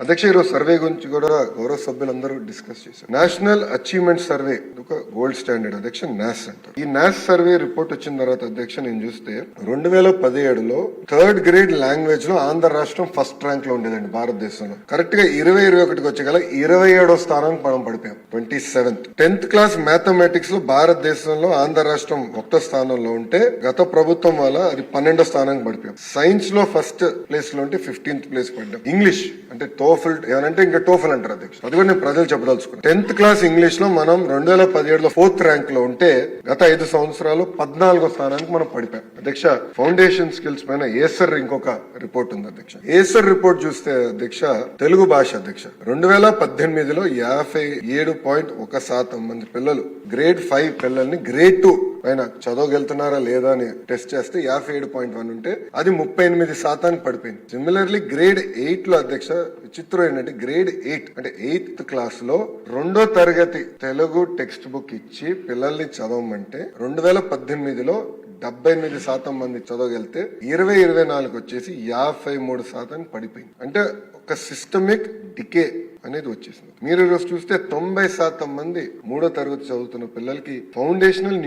అధ్యక్ష ఈరోజు సర్వే గురించి కూడా గౌరవ సభ్యులందరూ డిస్కస్ చేశారు. నేషనల్ అచీవ్మెంట్ సర్వే ఒక గోల్డ్ స్టాండర్డ్ అధ్యక్ష నాస్ అంటారు. ఈ నాస్ సర్వే రిపోర్ట్ వచ్చిన తర్వాత అధ్యక్ష నేను చూస్తే రెండు వేల పదిహేడులో థర్డ్ గ్రేడ్ లాంగ్వేజ్లో ఆంధ్ర రాష్ట్రం ఫస్ట్ ర్యాంక్లో ఉండేదండి భారతదేశంలో. కరెక్ట్గా ఇరవై ఇరవై ఒకటికి వచ్చేగల ఇరవై ఏడో స్థానానికి మనం పడిపోయాం. ట్వంటీ సెవెంత్ టెన్త్ క్లాస్ మ్యాథమెటిక్స్లో భారతదేశంలో ఆంధ్ర రాష్ట్రం ఒకటో స్థానంలో ఉంటే గత ప్రభుత్వం వల్ల అది పన్నెండో స్థానానికి పడిపోయాం. సైన్స్లో ఫస్ట్ ప్లేస్లో ఉంటే ఫిఫ్టీన్త్ ప్లేస్ పడ్డాం. ఇంగ్లీష్ అంటే టోఫల్ ఏమంటే ఇంకా టోఫల్ అంటారు అధ్యక్ష అది కూడా నేను ప్రజలు చెప్పదలుచుకున్నాను. టెన్త్ క్లాస్ ఇంగ్లీష్లో మనం రెండు వేల పదిహేడులో ఫోర్త్ ర్యాంక్లో ఉంటే గత ఐదు సంవత్సరాలు పద్నాలుగో స్థానానికి మనం పడిపోయాం. అధ్యక్ష ఫౌండేషన్ స్కిల్స్ పైన ఏసర్ ఇంకొక రిపోర్ట్ ఉంది అధ్యక్ష. ఏసర్ రిపోర్ట్ చూస్తే అధ్యక్ష తెలుగు భాష అధ్యక్ష. రెండు వేల పద్దెనిమిదిలో యాభై ఏడు పాయింట్ ఒక శాతం మంది పిల్లలు గ్రేడ్ ఫైవ్ పిల్లల్ని గ్రేడ్ టూ ఆయన చదవగలుగుతున్నారా లేదా అని టెస్ట్ చేస్తే యాభై ఏడు పాయింట్ వన్ ఉంటే అది ముప్పై ఎనిమిది శాతానికి పడిపోయింది. సిమిలర్లీ గ్రేడ్ ఎయిట్లో అధ్యక్ష విచిత్రం ఏంటంటే గ్రేడ్ ఎయిట్ అంటే ఎయిత్ క్లాస్లో రెండో తరగతి తెలుగు టెక్స్ట్ బుక్ ఇచ్చి పిల్లల్ని చదవమంటే రెండు వేల పద్దెనిమిదిలో డెబ్బై ఎనిమిది శాతం మంది చదవగలితే ఇరవై ఇరవై నాలుగు వచ్చేసి యాభై మూడు శాతం పడిపోయింది. అంటే ఒక సిస్టమిక్ డికే అనేది వచ్చేసింది. మీరు ఈరోజు చూస్తే తొంభై శాతం మంది మూడో తరగతి చదువుతున్న పిల్లలకి ఫౌండేషనల్